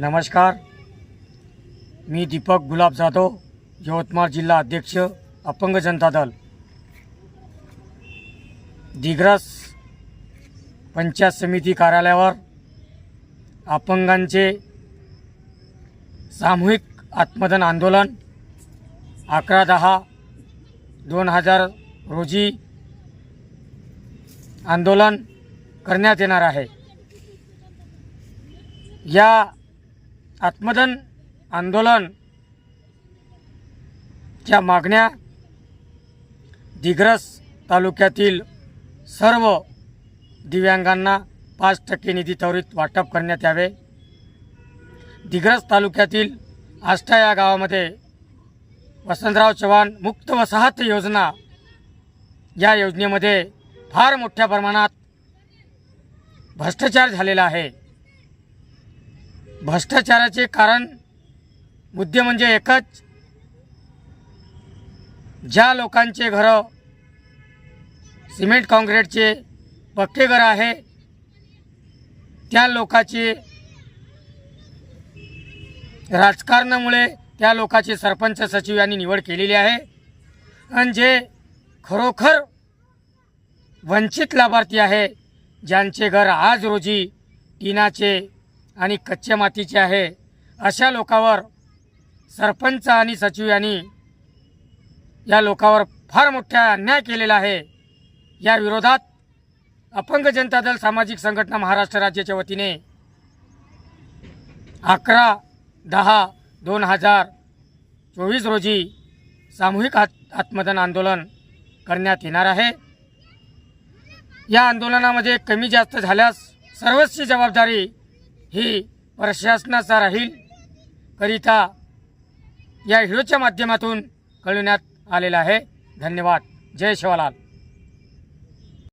नमस्कार. मी दीपक गुलाब जाधव यवतमाळ जिल्हा अध्यक्ष अपंग जनता दल. दिग्रस पंचायत समिती कार्यालयावर अपंगांचे सामूहिक आत्मदन आंदोलन अकरा दहा दोन हजार रोजी आंदोलन करण्यात येणार आहे. या आत्मदन आंदोलन च्या मागण्या दिग्रस तालुक्यातील सर्व दिव्यांगांना पाच टक्के निधी त्वरित वाटप करण्यात यावे. दिग्रस तालुक्यातील आष्टा या गावामध्ये वसंतराव चव्हाण मुक्त वसाहत योजना या योजनेमध्ये फार मोठ्या प्रमाणात भ्रष्टाचार झालेला आहे. भ्रष्टाचाराचे कारण मुद्दे म्हणजे एकच. ज्या लोकांचे घरं सिमेंट काँक्रीटचे पक्के घरं आहे त्या लोकाचे राजकारणामुळे त्या लोकाचे सरपंच सचिव यांनी निवड केलेली आहे. आणि जे खरोखर वंचित लाभार्थी आहे ज्यांचे घर आज रोजी टीनाचे आणि कच्च्या मातीचे आहे. अशा लोकावर सरपंच आणि सचिव यांनी या लोकावर फार मोठा अन्याय केलेला आहे. या विरोधात अपंग जनता दल सामाजिक संघटना महाराष्ट्र राज्याच्या वतीने अकरा दहा दोन हजार चोवीस रोजी सामूहिक आत आत्मदान आंदोलन करण्यात येणार आहे. या आंदोलनामध्ये कमी जास्त झाल्यास सर्वस्वी जबाबदारी ही प्रशासनाचा राहील करिता या व्हिडिओच्या माध्यमातून कळविण्यात आलेला आहे. धन्यवाद. जय शिवालाल.